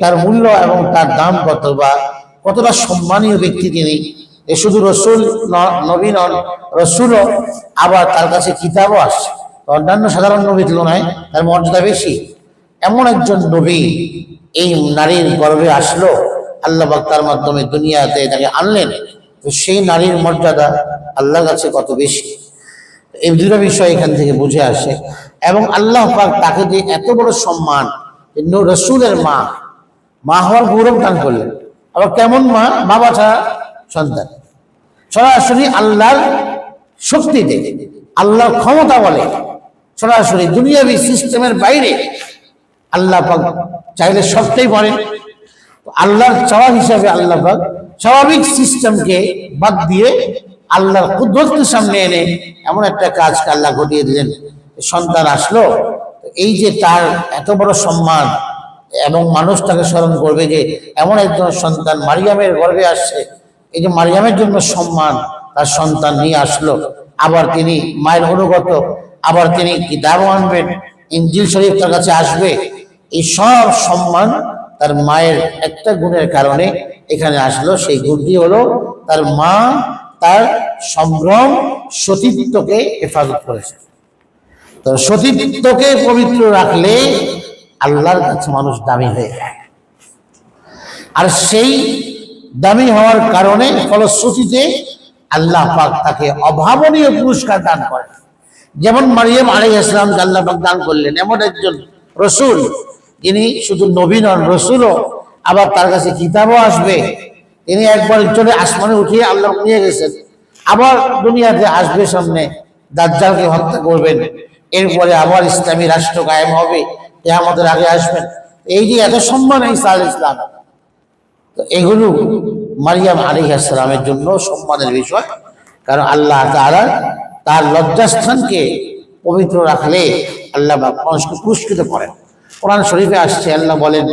তার মূল্য এবং তার দাম কত বা কতটা সম্মানীয় ব্যক্তি তিনি? এ শুধু রসুল নবী নন, রসুলও আবার তার কাছে কিতাবও আসছে। অন্যান্য সাধারণ নবীর তুলনায় তার মর্যাদা বেশি। এমন একজন নবী এই নারীর গর্ভে আসলো, আল্লাহ পাক তার মাধ্যমে দুনিয়াতে তাকে আনলেন। তো সেই নারীর মর্যাদা আল্লাহর কাছে কত বেশি? এই দুটো বিষয় এখান থেকে বুঝে আসে। এবং আল্লাহ পাক তাকে যে এত বড় সম্মান যে ন- রসুলের মা। মা হওয়ার গৌরব দান করলেন। আবার কেমন মা? বাবা ছাড়া সন্তান। সরাসরি আল্লাহর শক্তিতে আল্লাহর ক্ষমতা বলে। সরাসরি দুনিয়াবি সিস্টেমের বাইরে আল্লাহ পাক চাইলে সবটাই পারেন। আল্লাহর চাওয়া হিসাবে আল্লাহ পাক স্বাভাবিক সিস্টেমকে বাদ দিয়ে আল্লাহর কুদরতের সামনে এনে এমন একটা কাজকে আল্লাহ ঘটিয়ে দিলেন। সন্তান আসলো এই যে তার এত বড় সম্মান এবং মানুষ তাকে স্মরণ করবে যে এমন একজন সন্তান মারিয়ামের গর্ভে আসছে, এই যে মারিয়ামের জন্য সম্মান তার সন্তান নিয়ে আসলো। আবার তিনি মায়ের অনুগত, আবার তিনি কিতাবও আনবেন ইঞ্জিল শরীফ তার কাছে আসবে। এই সব সম্মান তার মায়ের একটা গুণের কারণে এখানে আসলো। সেই গুণটি হলো তার মা তার সম্ভ্রম সতীত্বকে হেফাজত করেছে। তো সতীত্বকে পবিত্র রাখলে আল্লাহর কাছে মানুষ দামি হয়ে যায়। আর সেই দামি হওয়ার কারণে ফলশ্রুতিতে আল্লাহ পাক তাকে অভাবনীয় পুরস্কার দান করেন। যেমন মারিয়াম আলী ইসলামকে আল্লাহ পাক দান করলেন, এমন একজন রসুল, যিনি শুধু নবী নন, রসুলও। আবার তার কাছে কিতাবও আসবে। তিনি একবার চলে আসমানে উঠিয়ে আল্লাহ নিয়ে গেছেন। আবার দুনিয়াতে আসবে সামনে, দাজ্জালকে হত্যা করবেন। এরপরে আবার ইসলামী রাষ্ট্র কায়েম হবে এ আমাদের আগে আসবেন এই যে এত সম্মান ঈসা আল ইসলাম। তো এগুলো মারিয়াম আলী আসসালামের জন্য সম্মানের বিষয়, কারণ আল্লাহ তাআলা তার লজ্জাস্থানকে পবিত্র রাখলে আল্লাহ মানুষকে পুরস্কৃত করেন। কোরআন শরীফে আসছে, আল্লাহ বলেন,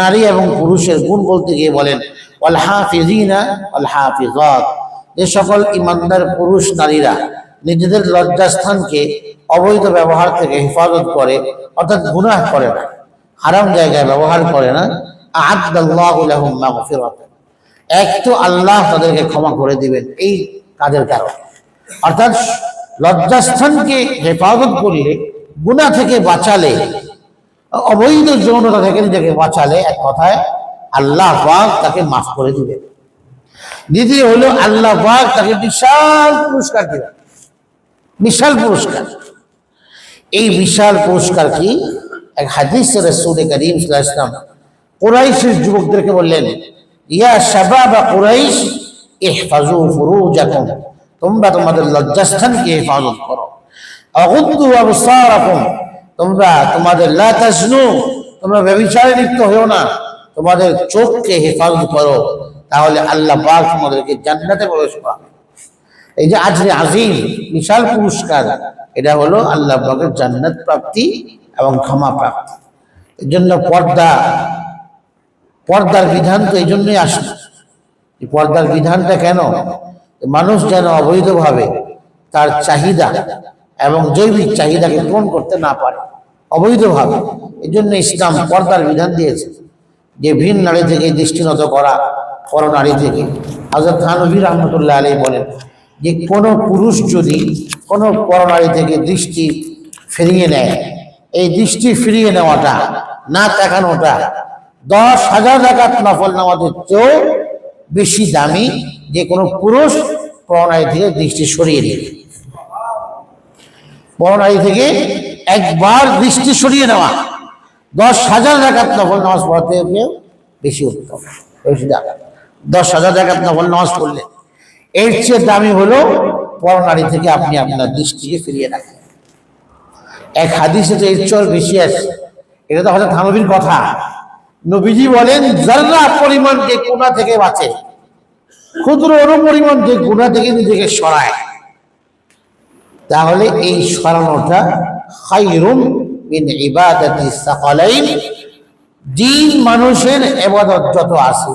নারী এবং পুরুষের গুণ বলতে গিয়ে বলেন, ওয়াল হাফিজিনা ওয়াল হাফিজাত যে সকল ইমানদার পুরুষ নারীরা নিজেদের লজ্জাস্থানকে অবৈধ ব্যবহার থেকে হেফাজত করে, অর্থাৎ গুনাহ করে না, হারাম জায়গায় ব্যবহার করে না। এক তো আল্লাহ তাদেরকে ক্ষমা করে দিবেন, এই কাজের কারণে। অর্থাৎ লজ্জাস্থানকে হেফাজত করলে, গুনাহ থেকে বাঁচালে, অবৈধ যৌনতা থেকে নিজেকে বাঁচালে, এক কথায় আল্লাহ পাক তাকে মাফ করে দিবেন। দ্বিতীয় হলো, আল্লাহ পাক তাকে বিশাল পুরস্কার দিবেন। বিশাল পুরস্কার। এই বিশাল পুরস্কার কি? এক হাদিস রসুল করিম ওয়াসাল্লাম কুরাইশের যুবকদেরকে বললেন, ইয়া শাবাব কুরাইশ ইহফাজু ফুরুজাকুম, তোমরা তোমাদের লজ্জাস্থানকে হেফাজত করো। আবসারাকুম, তোমরা তোমাদের লা তোমরা ব্যভিচারে লিপ্ত হও না, তোমাদের চোখকে হেফাজত করো। তাহলে আল্লাহ পাক তোমাদেরকে জান্নাতে প্রবেশ করাবে। এই যে আজরে আজিম, বিশাল পুরস্কার। এটা হলো আল্লাহ পাকের জান্নাত প্রাপ্তি এবং ক্ষমা প্রাপ্তি। এর জন্য পর্দা, পর্দার বিধান তো এই জন্যই আসে। পর্দার বিধানটা কেন? মানুষ যেন অবৈধভাবে তার চাহিদা এবং জৈবিক চাহিদাকে পূরণ করতে না পারে, অবৈধভাবে। এই জন্য ইসলাম পর্দার বিধান দিয়েছে যে ভিন নারী থেকে দৃষ্টিনত করা, পর নারী থেকে। হজরত থানবী রহমতুল্লাহ আলী বলেন যে কোনো পুরুষ যদি কোনো পরনারী থেকে দৃষ্টি ফিরিয়ে নেয়, এই দৃষ্টি ফিরিয়ে নেওয়াটা, না তাকানোটা দশ হাজার টাকার নফল নামাজের চেয়েও বেশি দামি যে কোনো পুরুষ পরনারী থেকে দৃষ্টি সরিয়ে দিবে পরনারী থেকে একবার দৃষ্টি সরিয়ে নেওয়া দশ হাজার টাকার নফল নামাজ পড়তে বেশি উত্তম। বেশি দাম। দশ হাজার টাকার নফল নামাজ পড়লে এর চেয়ে দামি হলো পরনারী থেকে আপনি আপনার দৃষ্টিকে ফিরিয়ে রাখেন। এক হাদিসে তো এর চোর বেশি আছে। এটা তো হয়তো থানবীর কথা। নবীজি বলেন, যারা পরিমাণ যে কোনা থেকে বাঁচে, ক্ষুদ্র অনুপরিমাণ যে গুণা থেকে নিজেকে সরায়। তাহলে এই সরানোটা খাইরুম মিন জিন মানুষের এবাদত যত আছে,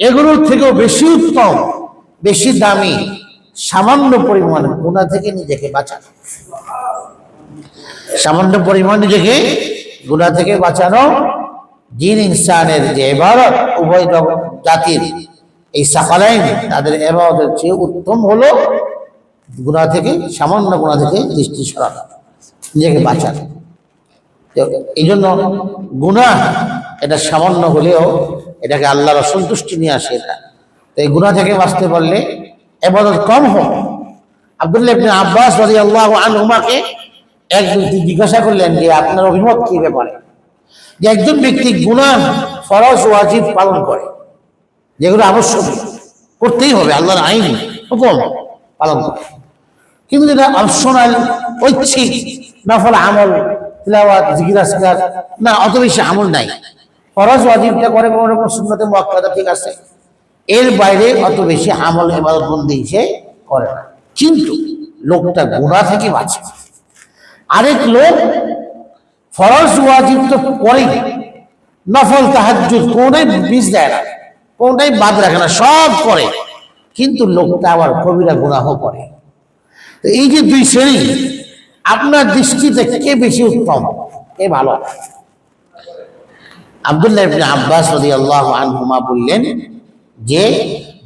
এগুলোর থেকেও বেশি উত্তম। বেশি দামি, সামান্য পরিমাণ গুণা থেকে নিজেকে বাঁচানো। সামান্য পরিমাণ নিজেকে গুণা থেকে বাঁচানো, জিন, ইনসানের যে এবারত উভয় জাতির এই সাকালাইন, তাদের এবারতের চেয়ে উত্তম হলো গুণা থেকে, সামান্য গুণা থেকে দৃষ্টি সরানো, নিজেকে বাঁচানো। এই জন্য গুণা এটা সামান্য হলেও এটাকে আল্লাহর অসন্তুষ্টি নিয়ে আসে এটা তো এই গুণা থেকে বাঁচতে পারলে এবাদত কম হোক। আব্দুল্লাহ আব্বাস রাদিয়াল্লাহু আনহুমাকে এক ব্যক্তি জিজ্ঞাসা করলেন যে, আপনার অভিমত কি ব্যাপারে? যে একজন ব্যক্তি গুনাহ ফরজ, ওয়াজিব পালন করে, যেগুলো আবশ্যক, করতেই হবে, আল্লাহর আইন, হুকুম পালন করে। কিন্তু যেটা অপশনাল ঐচ্ছিক, নফল আমল, তিলাওয়াত, জিকির না, অত বেশি আমল নাই। ফরজ, ওয়াজিবটা করে কোনো রকম সুন্নতে মুআক্কাদা ঠিক আছে। এর বাইরে অত বেশি আমল ইবাদত বন্দি সে করে না। কিন্তু লোকটা গুনাহ থেকে বাঁচে। আরেক লোক ফরজ ওয়াজিব তো করেই নফল তাহাজ্জুদ কোনটাই মিস দেয় না, কোনটাই বাদ রাখে না, সব করে। কিন্তু লোকটা আবার কবিরা গুনাহ করে। তো এই যে দুই শ্রেণি, আপনার দৃষ্টিতে কে বেশি উত্তম, কে ভালো? আব্দুল্লাহ আব্বাস রাদিয়াল্লাহু আনহুমা বললেন যে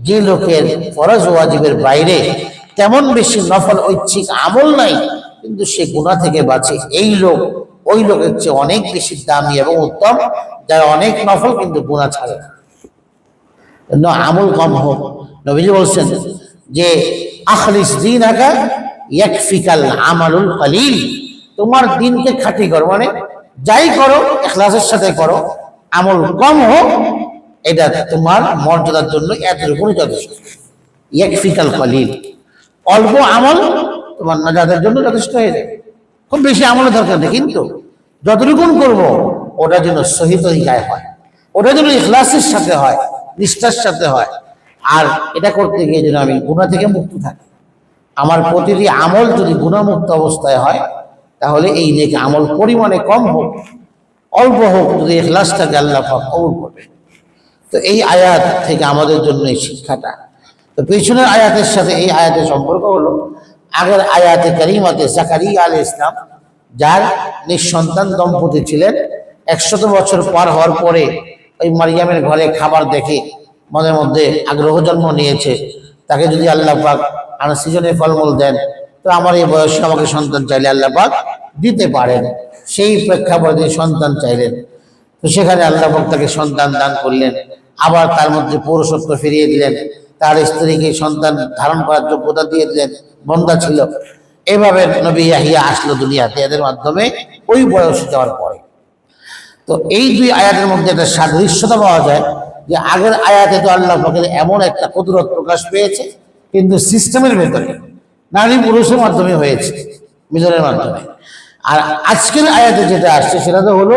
যে লোকের ফরজ ওয়াজিবের বাইরে তেমন বেশি নফল ঐচ্ছিক আমল নাই, কিন্তু সে গুনাহ থেকে বাঁচে। এই লোক, ওই লোকের চেয়ে অনেক বেশি দামি এবং উত্তম, যারা অনেক নফল কিন্তু গুনাহ ছাড়ে না। আমল কম হোক। নবীজি বলছেন যে, আখলিস দিন আগা ইয়াকফিকাল আমালুল কলিল। তোমার দিনকে খাঁটি করো মানে যাই করো, এখলাসের সাথে করো, আমল কম হোক এটা তোমার মর্যাদার জন্য এতটুকুনি যথেষ্ট। ইয়াকফিকাল কলিল। অল্প আমল তোমার নাজাদের জন্য যথেষ্ট হয়ে যায়। খুব বেশি আমলের দরকার নেই, কিন্তু যতটুকুন করব, ওটা যেন সহি তরিকায় হয়। ওটা যেন ইখলাসের সাথে হয়, নিষ্ঠার সাথে হয়। আর এটা করতে গিয়ে যেন আমি গুণা থেকে মুক্ত থাকি। আমার প্রতিটি আমল যদি গুণামুক্ত অবস্থায় হয়, তাহলে এই নেক আমল পরিমাণে কম হোক, অল্প হোক, যদি এখলাস থাকে, আল্লাহ কবুল করবে তো এই আয়াত থেকে আমাদের জন্য এই শিক্ষাটা। তো পেছনের আয়াতের সাথে এই আয়াতের সম্পর্ক হলো, আগের আয়াতে কারিমাতে জাকারিয়া আল ইসলাম যার নিঃসন্তান দম্পতি ছিলেন, একশত বছর পার হওয়ার পরে ওই মারিয়ামের ঘরে খাবার দেখে মনের মধ্যে আগ্রহ জন্ম নিয়েছে। তাকে যদি আল্লাহ পাক আর সিজনে ফলমূল দেন, তো আমার এই বয়সে আমাকে সন্তান চাইলে আল্লাহ পাক দিতে পারেন। সেই প্রেক্ষাপটে তিনি সন্তান চাইলেন। তো সেখানে আল্লাহ পাক তাকে সন্তান দান করলেন। আবার তার মধ্যে পৌরসত্ব ফিরিয়ে দিলেন। তার স্ত্রীকে সন্তান ধারণ করার যোগ্যতা দিয়ে দিলেন। বন্ধা ছিল। এভাবে নবী ইয়াহিয়া আসলো দুনিয়াতে। এদের মাধ্যমে ওই বয়সে যাওয়ার পরে। তো এই দুই আয়াতের মধ্যে একটা সাদৃশ্যতা পাওয়া যায় যে আগের আয়াতে তো আল্লাহ পাকের এমন একটা কুদরত প্রকাশ পেয়েছে, কিন্তু সিস্টেমের ভেতরে নারী পুরুষের মাধ্যমে হয়েছে, মিলনের মাধ্যমে। আর আজকের আয়াতে যেটা আসছে সেটা তো হলো,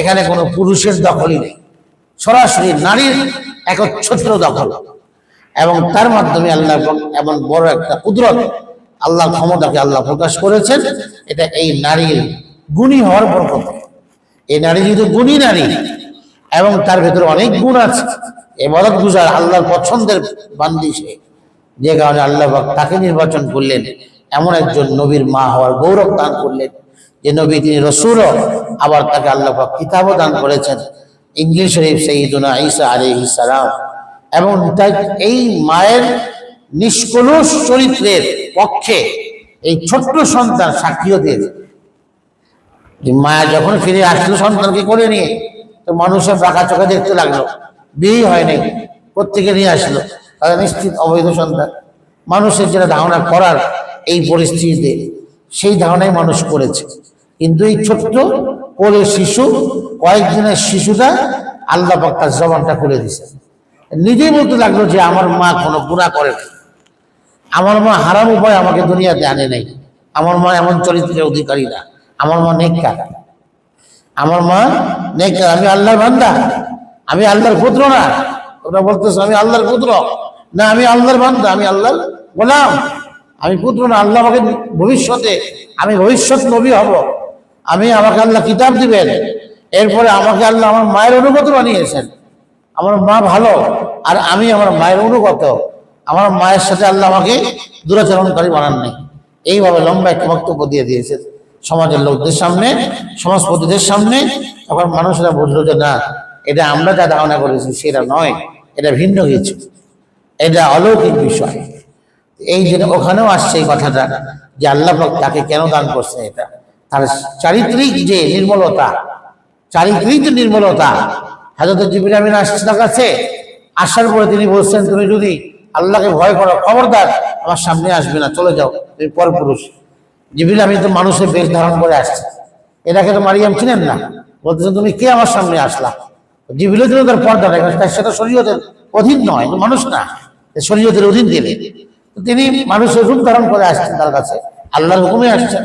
এখানে কোনো পুরুষের দখলই নেই। সরাসরি নারীর একচ্ছত্র দখল। এবং তার মাধ্যমে আল্লাহ এমন বড় একটা কুদরত আল্লাহ ক্ষমতাকে আল্লাহ প্রকাশ করেছেন, এটা এই নারীর গুণী হওয়ার বরকতে। এই নারী যেহেতু গুণী নারী, এবং তার ভেতরে অনেক গুণ আছে। এবারত গুজার আল্লাহর পছন্দের বান্দি সে। যে কারণে আল্লাহ তাকে নির্বাচন করলেন, এমন একজন নবীর মা হওয়ার গৌরব দান করলেন। যে নবী তিনি রসুলও, আবার তাকে আল্লাহ কিতাবও দান করেছেন। ইংলিশ শরীফ সঈদুনা ঈসা আলাইহি সালাম। এবং এই মায়ের নিষ্কলুষ চরিত্রের পক্ষে এই ছোট্ট সন্তান সাক্ষীও দিয়েছে মায়া যখন ফিরে আসলো সন্তানকে করে নিয়ে, তো মানুষের বাঁকা চোখে দেখতে লাগল। বিয়ে হয় নাই প্রত্যেকে নিয়ে আসলো। তারা নিশ্চিত অবৈধ সন্তান। মানুষের যেটা ধারণা করার এই পরিস্থিতিতে, সেই ধারণাই মানুষ করেছে। কিন্তু এই ছোট্ট কোলে শিশু কয়েকদিনের শিশুটা আল্লাহ পাক জবানটা খুলে দিছে নিজেই বলতে লাগল যে আমার মা কোনো গুণা করে না আমার মা হারাম উপায় আমাকে দুনিয়াতে আনে নাই। আমার মা এমন চরিত্রের অধিকারী না। আমার মা নেককার। আমার মা নেককার। আমি আল্লাহর বান্দা। আমি আল্লাহর পুত্র না। ওরা বলতেছে, আমি আল্লাহর পুত্র। না, আমি আল্লাহর বান্দা। আমি আল্লাহর গোলাম। আমি পুত্র না। আল্লাহ আমাকে ভবিষ্যতে, আমি ভবিষ্যৎ নবী হব। আমি আমাকে আল্লাহ কিতাব দিবেন। এরপরে আমাকে আল্লাহ আমার মায়ের অনুগত বানিয়েছেন। আমার মা ভালো, আর আমি আমার মায়ের অনুগত। আমার মায়ের সাথে আল্লাহ আমাকে দূরাচরণকারী বানান নাই এইভাবে লম্বা একটা বক্তব্য দিয়ে দিয়েছে সমাজের লোকদের সামনে, সমাজপতিদের সামনে। তখন মানুষরা বুঝলো যে না, এটা আমরা যা ধারণা করেছি সেটা নয়, এটা ভিন্ন কিছু। এটা অলৌকিক বিষয়। এই যে ওখানেও আসছে এই কথাটা যে আল্লাহ তাকে কেন দান করছে এটা? তার চারিত্রিক যে নির্মলতা, চারিত্রিক নির্মলতা হাজরত জিবির আমিন আসছে কাছে, আসার পরে তিনি বলছেন, তুমি যদি আল্লাহকে ভয় করো, খবরদার, আমার সামনে আসবে না, চলে যাও, তুমি পরপুরুষ। জিবির আমিন তো মানুষের বেশ ধারণ করে আসছে। এটাকে তো মারিয়াম চিনেন না। বলতেছেন, তুমি কে আমার সামনে আসলা? জিবিল জন্য তার পর্দা তার সেটা শরীয়তের অধীন নয় মানুষ না শরীয়তের অধীন দিলে তিনি মানুষের রূপ ধারণ করে আসছেন তার কাছে, আল্লাহর হুকুমে আসছেন।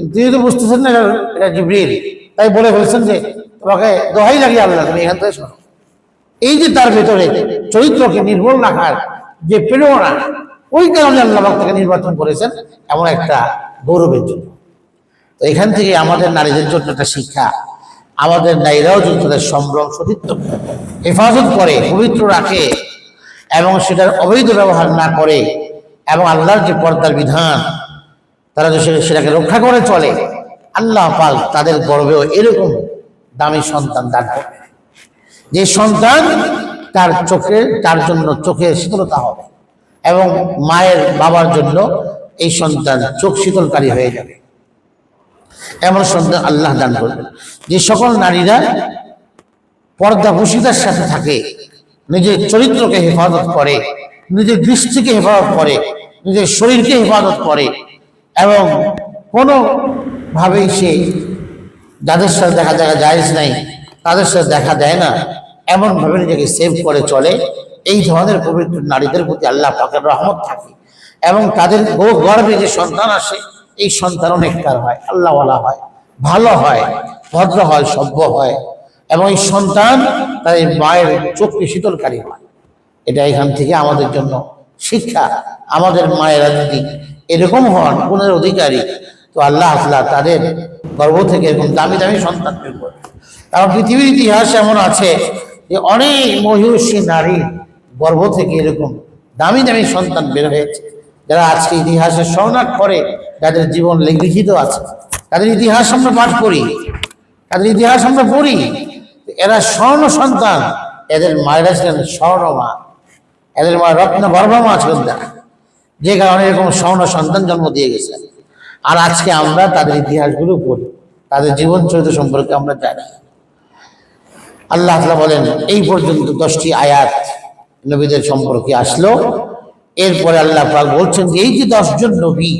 কিন্তু তিনি তো বুঝতেছেন না এটা- জিবরিল, তাই বলে ফেলছেন যে তোমাকে দোহাই লাগিয়ে আল্লাহ তুমি এখান থেকে শোনো এই যে তার ভেতরে চরিত্রকে নির্মল রাখার যে প্রেরণা, ওই কারণে আল্লাহ তাকে নির্বাচন করেছেন এমন একটা গৌরবের জন্য। তো এখান থেকে আমাদের নারীদের জন্য একটা শিক্ষা, আমাদের নারীরাও যদি তাদের সম্ভ্রম, সতীত্ব, হেফাজত করে, পবিত্র রাখে এবং সেটার অবৈধ ব্যবহার না করে এবং আল্লাহর যে পর্দার বিধান তারা যে সেটাকে রক্ষা করে চলে। আল্লাহ পাক তাদের গর্বেও এরকম দামি সন্তান দান করবে। যে সন্তান তার চোখে, তার জন্য চোখে শীতলতা হবে এবং মায়ের বাবার জন্য এই সন্তান চোখ শীতলকারী হয়ে যাবে। এমন সন্তান আল্লাহ দান করবেন। যে সকল নারীরা পর্দা পর্দাভূষিতার সাথে থাকে, নিজের চরিত্রকে হেফাজত করে, নিজের দৃষ্টিকে হেফাজত করে, নিজের শরীরকে হেফাজত করে এবং কোনো ভাবেই সে যাদের সাথে দেখা দেখা জায়েজ নাই, তাদের সাথে দেখা দেয় না এমন ভাবে নিজেকে সেভ করে চলে। এই ধরনের পবিত্র নারীদের প্রতি আল্লাহ পাকের রহমত থাকে। এবং তাদের গো- গর্ভে যে সন্তান আসে, এই সন্তান অনেককার হয়, আল্লাহওয়ালা হয়, ভালো হয়, ভদ্র হয়, সভ্য হয়। এবং এই সন্তান তাদের মায়ের চোখকে শীতলকারী হয়। এটা এখান থেকে আমাদের জন্য শিক্ষা। আমাদের মায়েরা যদি এরকম হন গুণের অধিকারী। তো আল্লাহ আল্লাহ তাদের গর্ভ থেকে এরকম দামি দামি সন্তান বের করবে কারণ পৃথিবীর ইতিহাস এমন আছে যে অনেক মহিষী, নারী গর্ভ থেকে এরকম দামি দামি সন্তান বের হয়েছে। যারা আজকে ইতিহাসের স্বর্ণাট করে, যাদের জীবন লিখিত আছে, তাদের ইতিহাস আমরা পাঠ করি, তাদের ইতিহাস আমরা পড়ি। এরা স্বর্ণ সন্তান, এদের মায়েরা ছিলেন স্বর্ণ মা এদের মা রত্ন গর্ভ মা ছিলেন তারা। যে কারণে এরকম স্বর্ণ সন্তান জন্ম দিয়ে গেছে। আর আজকে আমরা তাদের ইতিহাসগুলো পড়ি, তাদের জীবন চরিত্র সম্পর্কে আমরা জানি। আল্লাহ বলেন, এই পর্যন্ত দশটি আয়াত নবীদের সম্পর্কে আসলো। এরপরে আল্লাহ বলছেন যে, এই যে দশজন নবী,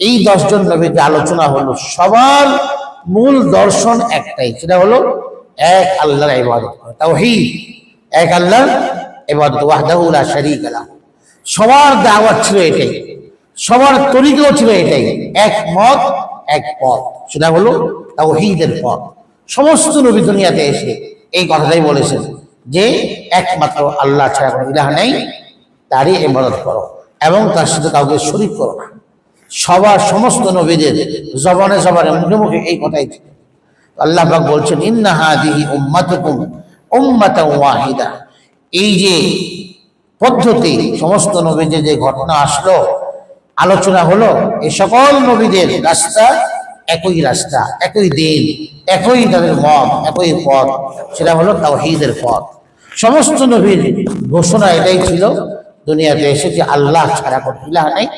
এই দশজন নবীর যে আলোচনা হলো, সবার মূল দর্শন একটাই, সেটা হলো এক আল্লাহর ইবাদত করা, তাওহীদ। এক আল্লাহর ইবাদত, ওয়াহদাহু লা শারীকা লাহু। সবার দাওয়াত ছিল এটাই। সবার তরিকাও ছিল এটাই। এক মত, এক পথ। সেটা হলো তাওহীদের পথ। সমস্ত নবী দুনিয়াতে এসে এই কথাটাই বলেছেন যে, একমাত্র আল্লাহ ছাড়া কোনো ইলাহ নেই, তারই ইবাদত করো এবং তার সাথে কাউকে শরীক করো না। সবার সমস্ত নবীদের জবানে জবানে মুখে মুখে এই কথাই ছিল। আল্লাহ বলছেন, ইন্না হাদিহি উম্মাতুকুম উম্মাতান ওয়াহিদা। এই যে পদ্ধতি, সমস্ত নবীদের যে ঘটনা আসলো, আলোচনা হলো এই সকল নবীদের রাস্তা একই রাস্তা, একই দিন, একই তাদের মত, একই পথ, সেটা হলো তাওহীদের পথ। সমস্ত নবীর ঘোষণা এটাই ছিল, দুনিয়াতে এসে যে আল্লাহ ছাড়া কোনো ইলাহ নেই,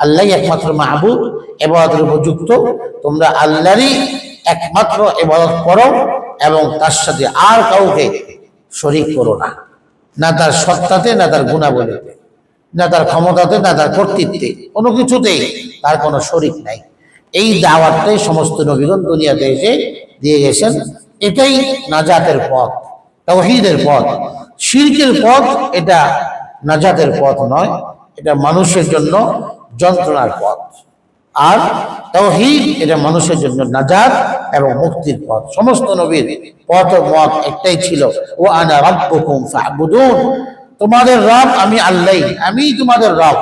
আল্লাহই একমাত্র মাহবুব, এবাদতের উপযুক্ত, তোমরা আল্লাহরই একমাত্র এবাদত করো এবং তার সাথে আর কাউকে শরিক করো না। না তার সত্তাতে, না তার গুণাবলীতে, না তার ক্ষমতাতে, না তার কর্তৃত্বে, কোনো কিছুতেই তার কোনো শরিক নাই। এই দাওয়াতটাই সমস্ত নবীগণ দুনিয়াতে এসে দিয়ে গেছেন। এটাই নাজাতের পথ, তাওহীদের পথ। শিরকের পথ এটা নাজাতের পথ নয়, এটা মানুষের জন্য যন্ত্রণার পথ। আর তাওহীদ এটা মানুষের জন্য নাজাদ এবং মুক্তির পথ। সমস্ত নবীর পথ ও মত একটাই ছিল ও আনা রাব্বুকুম ফাহবুদুন তোমাদের রব আমি আল্লাহ আমি তোমাদের রব।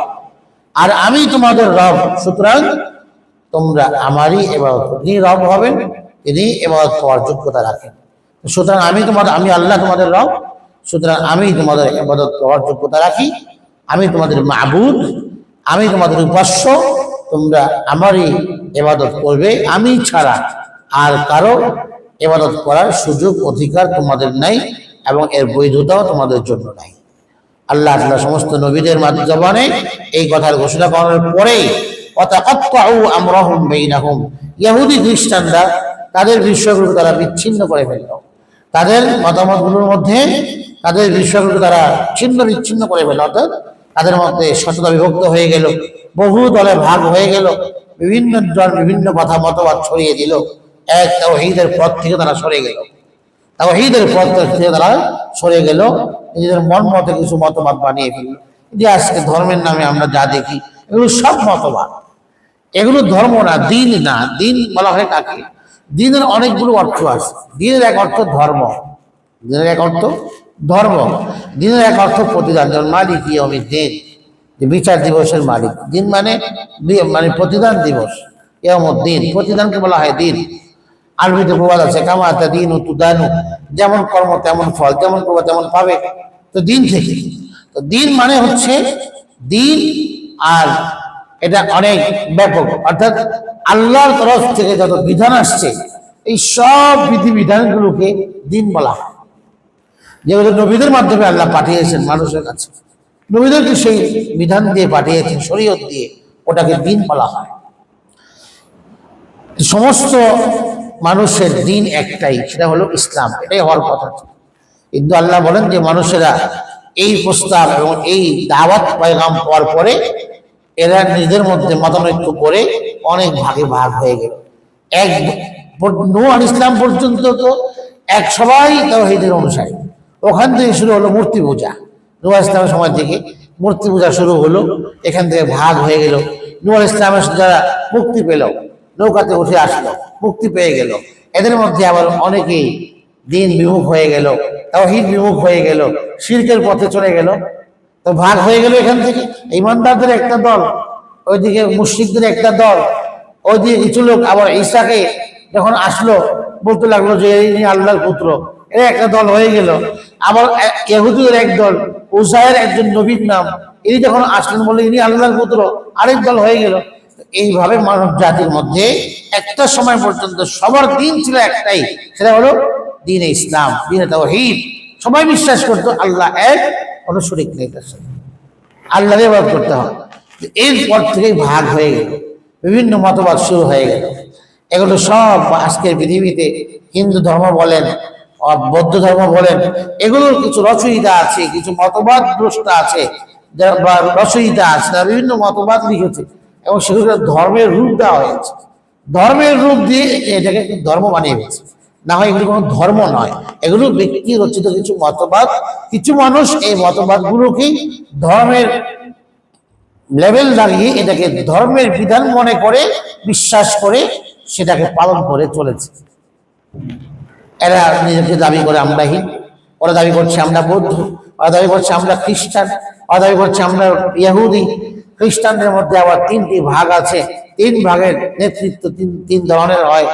আর আমি তোমাদের রব, সুতরাং তোমরা আমারই এবাদত করো। যিনি রব হবেন, তিনি এবাদত করার যোগ্যতা রাখেন। সুতরাং আমি তোমাদের, আমি আল্লাহ তোমাদের রব, সুতরাং আমি তোমাদের এবাদত করার যোগ্যতা রাখি। আমি তোমাদের মাবুদ, আমি তোমাদের উপাস্য তোমরা আমারই এবাদত করবে, আমি ছাড়া আর কারও এবাদত করার সুযোগ, অধিকার তোমাদের নাই এবং এর বৈধতাও তোমাদের জন্য নাই। আল্লাহ আল্লাহ সমস্ত নবীদের মাধ্যমে এই কথার ঘোষণা করার পরেই ইয়াহুদি খ্রিস্টানরা তাদের বিশ্বগুলো তারা বিচ্ছিন্ন করে ফেলল। তাদের মতামতগুলোর মধ্যে তাদের বিশ্বগুলো তারা ছিন্ন বিচ্ছিন্ন করে ফেলল, অর্থাৎ তাদের মধ্যে সচেতন বিভক্ত হয়ে গেল। বহু দলে ভাগ হয়ে গেল। বিভিন্ন দল বিভিন্ন কথা মতবাদ ছড়িয়ে দিল। এক তাওহীদের পথ থেকে তারা সরে গেল। তাওহীদের পথ থেকে তারা সরে গেল। নিজেদের মন মতো কিছু মতবাদ বানিয়ে ফেলল। যে আজকে ধর্মের নামে আমরা যা দেখি, এগুলো সব মতবাদ। এগুলো ধর্ম না, দিন না। দিন বলা হয় কাকে? দিনের অনেকগুলো অর্থ আছে। দিনের এক অর্থ ধর্ম। দিনের এক অর্থ ধর্ম। দিনের এক অর্থ প্রতিদান। যেমন মালিক আমি দিন। যে বিচার দিবসের মালিক। দিন মানে মানে প্রতিদান দিবস দিন। প্রতিদানকে বলা হয় দিন। আরবিতে প্রবাদ আছে কামাতা দিন ও তুদানু। যেমন কর্ম, তেমন ফল। যেমন করব তেমন পাবে। তো দিন থেকে। তো দিন মানে হচ্ছে দিন আর এটা অনেক ব্যাপক। অর্থাৎ আল্লাহর তরফ থেকে যত বিধান আসছে, এই সব বিধিবিধানগুলোকে দিন বলা হয়। যেগুলো নবীদের মাধ্যমে আল্লাহ পাঠিয়েছেন মানুষের কাছে। নবীদেরকে সেই বিধান দিয়ে পাঠিয়েছেন, শরীয়ত দিয়ে। ওটাকে দিন বলা হয়। সমস্ত মানুষের দিন একটাই, সেটা হলো ইসলাম। এটাই হওয়ার কথা। কিন্তু আল্লাহ বলেন যে মানুষেরা এই প্রস্তাব এবং এই দাওয়াত পয়গাম পাওয়ার পরে এরা নিজেদের মধ্যে মতানৈক্য করে অনেক ভাগে ভাগ হয়ে গেল। এক নোয়ান ইসলাম পর্যন্ত তো এক সবাই তাওহীদের অনুসারী। ওখান থেকে শুরু হলো মূর্তি পূজা। নোয়া ইসলামের সময় থেকে মূর্তি পূজা শুরু হলো, এখান থেকে ভাগ হয়ে গেল। নোয়া ইসলামের যারা মুক্তি পেল, নৌকাতে উঠে আসলো, মুক্তি পেয়ে গেল। এদের মধ্যে আবার অনেকেই দিন বিমুখ হয়ে গেল, তাওহীদ বিমুখ হয়ে গেল শিল্পের পথে চলে গেল। তো ভাগ হয়ে গেল এখান থেকে। ইমানদারদের একটা দল, ওইদিকে মুশরিকদের একটা দল, ওইদিকে কিছু লোক আবার ঈসাকে যখন আসলো, বলতে লাগল যে ইনি আল্লাহর পুত্র, এরা একটা দল হয়ে গেল। আবার ইহুদিদের এক দল উসায়ের একজন নবীর নাম। ইনি যখন আসলেন বলে ইনি আল্লাহর পুত্র, আরেক দল হয়ে গেল। এইভাবে মানব জাতির মধ্যে একটা সময় পর্যন্ত সবার দিন ছিল একটাই, সেটা হলো দিনে ইসলাম, দিনে তাওহীদ। সবাই বিশ্বাস করতো আল্লাহ এক, কোনো শরিক নেই তার সাথে। ইবাদত করতে হবে এরপর থেকেই ভাগ হয়ে গেল। বিভিন্ন মতবাদ শুরু হয়ে গেল। এগুলো সব আজকের পৃথিবীতে হিন্দু ধর্ম বলেন বৌদ্ধ ধর্ম বলেন, এগুলোর কিছু রচয়িতা আছে, কিছু মতবাদ দ্রষ্টা আছে যারা বা রচয়িতা আছে, তারা বিভিন্ন মতবাদ লিখেছে, এবং সেগুলো ধর্মের রূপ দেওয়া হয়েছে। ধর্মের রূপ দিয়ে এটাকে ধর্ম বানিয়ে ফেলছে। না হয় এগুলো কোনো ধর্ম নয়, এগুলো ব্যক্তি রচিত কিছু মতবাদ, কিছু মানুষ এই মতবাদগুলোকেই ধর্মের লেভেল দাঁড়িয়ে এটাকে ধর্মের বিধান মনে করে, বিশ্বাস করে সেটাকে পালন করে চলেছে। এরা নিজেকে দাবি করে আমরা হিন্দু ওরা দাবি করছে আমরা বৌদ্ধ, ওরা দাবি করছে আমরা খ্রিস্টান, ওরা দাবি করছে আমরা ইহুদি খ্রিস্টানদের মধ্যে আবার তিনটি ভাগ আছে। তিন ভাগের নেতৃত্ব তিন তিন ধরনের হয়।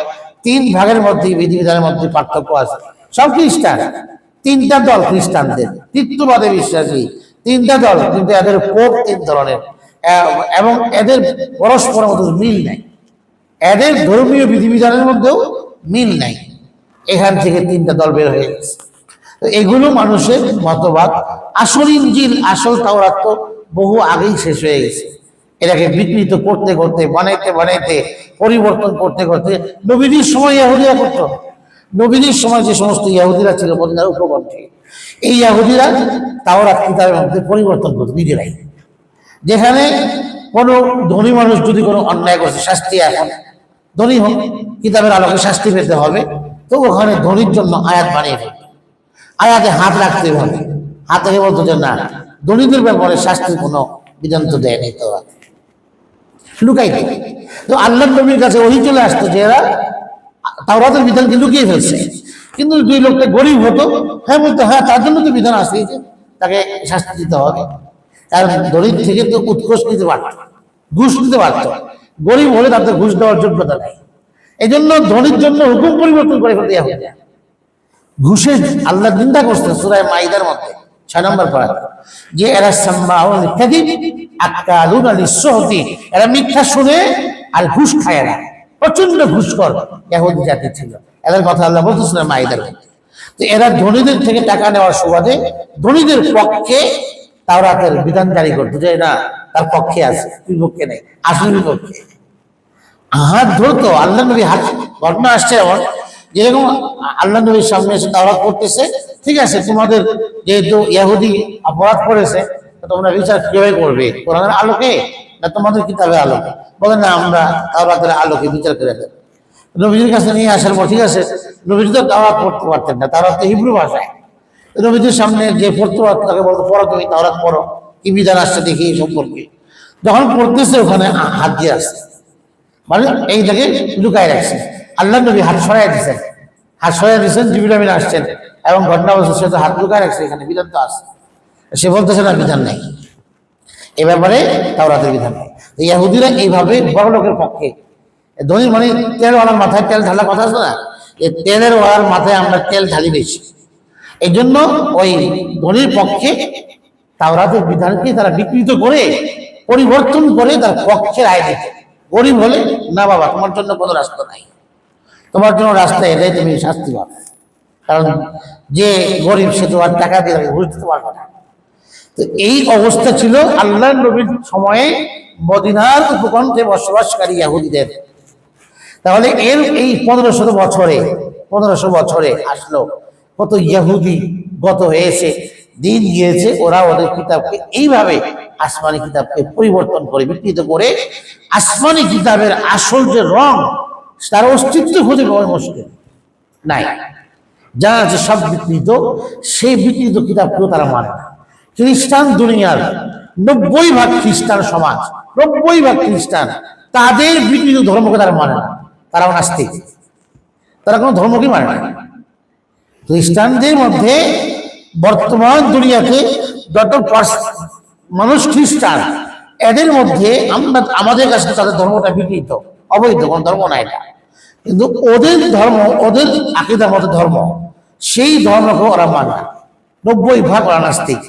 তিন ভাগের মধ্যে বিধিবিধানের মধ্যে পার্থক্য আছে। সব খ্রিস্টান। তিনটা দল খ্রিস্টানদের। তৃত্ববাদে বিশ্বাসী। তিনটা দল, কিন্তু এদের পোপ তিন ধরনের। এবং এদের পরস্পরের মধ্যে মিল নাই। এদের ধর্মীয় বিধিবিধানের মধ্যেও মিল নাই। এখান থেকে তিনটা দল বের হয়ে গেছে। এগুলো মানুষের মতবাদ। আসল ইঞ্জিল, আসল তাওরাত তো বহু আগেই শেষ হয়ে গেছে। এটাকে বিকৃত করতে করতে, বানাইতে বানাইতে, পরিবর্তন করতে করতে নবীদের সময় ইয়াহুদিরা করতো। নবীদের সময় যে সমস্ত ইয়াহুদিরা ছিল মদিনার উপকণ্ঠে, এই ইহুদিরা তাওরাত কিতাবের মধ্যে পরিবর্তন করতো নিজেরাই যেখানে কোনো ধনী মানুষ যদি কোনো অন্যায় করছে, শাস্তি এখন, ধনী হোক, কিতাবের আলোকে শাস্তি পেতে হবে। তো ওখানে ধনীর জন্য আয়াত বানিয়ে ফেলবে। আয়াতে হাত রাখতে হবে। হাত রেখে বলতো যে না, ধনীদের ব্যাপারে শাস্তির কোনো বিধান তো দেয়নি তো। লুকাইতে তো আল্লাহ নবীর কাছে ওই চলে আসতো যে এরা তাওরাতের বিধানকে লুকিয়ে ফেলছে। কিন্তু দুই লোকটা গরিব হতো হ্যাঁ বলতো হ্যাঁ তার জন্য তো বিধান আসছে তাকে শাস্তি দিতে হবে। কারণ দরিদ্র থেকে তো উৎকোষ নিতে পারত, ঘুষ নিতে পারত। গরিব হলে তাদের ঘুষ দেওয়ার যোগ্যতা নেই। এই জন্য ধনীর জন্য হুকুম পরিবর্তন করে ফেলতে হবে। ঘুষের আল্লাহ নিন্দা করছেন সুরায় মাইদার মধ্যে, ছয় নম্বর পড়া যে এরা সাম্মাউন ইত্যাদি আকালুন আল ইসহতি এরা মিথ্যা শুনে আর ঘুষ খায় না। প্রচণ্ড ঘুষখোর ইহুদি জাতি ছিল। এদের কথা আল্লাহ বলতেছিলেন মাইদের মধ্যে। তো এরা ধনীদের থেকে টাকা নেওয়ার সুবাদে ধনীদের পক্ষে তাওরাতের বিধান জারি করতো যে, না, তার পক্ষে আছে বিপক্ষে নেই, আসলে বিপক্ষে হাত ধরতো আল্লাহ নবী হাত ঘটনা আসছে এমন, যেরকম আল্লাহ নবীর সামনে এসে তাওরাত করতেছে, ঠিক আছে, তোমাদের যেহেতু ইয়াহুদি অপরাধ করেছে তোমরা বিচার কীভাবে করবে? কোরআনের আলোকে না তোমাদের কিতাবের আলোকে? বলে না, আমরা তাওরাতের আলোকে বিচার করে দেব। নবীজির কাছে নিয়ে আসার পর, ঠিক আছে, নবীজি তো তাওরাত পড়তে পারতেন না, তাওরাত তো হিব্রু ভাষায়। নবীজির সামনে যে পড়তে পারতো তাকে বলতো, পড়ো তুমি, তাওরাত পড়ো, কি বিধান আসছে দেখি এই সম্পর্কে। যখন পড়তেছে, ওখানে হাত দিয়ে আসছে। মানে এইটাকে লুকায় রাখছে। আল্লাহ নবী হাত সরাই দিচ্ছেন হাত সরাই দিচ্ছেন জিবিল আমিন আসছেন এবং ঘটনা বলছে, সে তো হাত লুকায় রাখছে, এখানে বিধান তো আছে। সে বলতেছে না, বিধান নেই। এ ব্যাপারে তাও রাতের বিধান নেই। ইয়াহুদিরা এইভাবে বড় লোকের পক্ষে, ধনী মানে তেলওয়ালার মাথায় তেল ঢালার কথা আছে না? এই তেলের ওয়ালার মাথায় আমরা তেল ঢালি বেশি। এই জন্য ওই ধনীর পক্ষে তাওরাতের বিধানকে তারা বিকৃত করে, পরিবর্তন করে তার পক্ষের আয় দিতে গরিব হলে, না বাবা, তোমার জন্য কোনো রাস্তা নাই। তোমার জন্য রাস্তা এটাই তুমি শাস্তি পাবে। কারণ যে গরিব, সে তোমার টাকা দিয়ে দিতে পারবে না। তো এই অবস্থা ছিল আল্লাহ নবীর সময়ে মদিনার উপকণ্ঠে বসবাসকারী ইয়াহুদিদের তাহলে এর এই পনেরোশো বছরে পনেরোশো বছরে আসলো কত ইয়াহুদি গত হয়েছে। দিন গিয়েছে, ওরা ওদের কিতাবকে এইভাবে আসমানি কিতাবকে পরিবর্তন করে, বিকৃত করে আসমানি কিতাবের আসল যে রং, তার অস্তিত্ব খুঁজে পাওয়া মুশকিল নাই। যা আছে সব বিকৃত, সেই বিকৃত কিতাবকেও তারা মানে না। খ্রিস্টান দুনিয়ার নব্বই ভাগ খ্রিস্টান সমাজ, নব্বই ভাগ খ্রিস্টান তাদের বিকৃত ধর্মকে তারা মানে না। তারাও নাস্তিক তারা কোনো ধর্মকে মানে না। খ্রিস্টানদের মধ্যে বর্তমান দুনিয়াতে যত মানুষ খ্রিস্টান, এদের মধ্যে আমরা, আমাদের কাছে তাদের ধর্মটা বিকৃত অবৈধ, কোন ধর্ম না এটা। কিন্তু ওদের ধর্ম, ওদের আকিদার মতো ধর্ম, সেই ধর্মকে ওরা মানে নব্বই ভাগ ওরা নাস্তিক।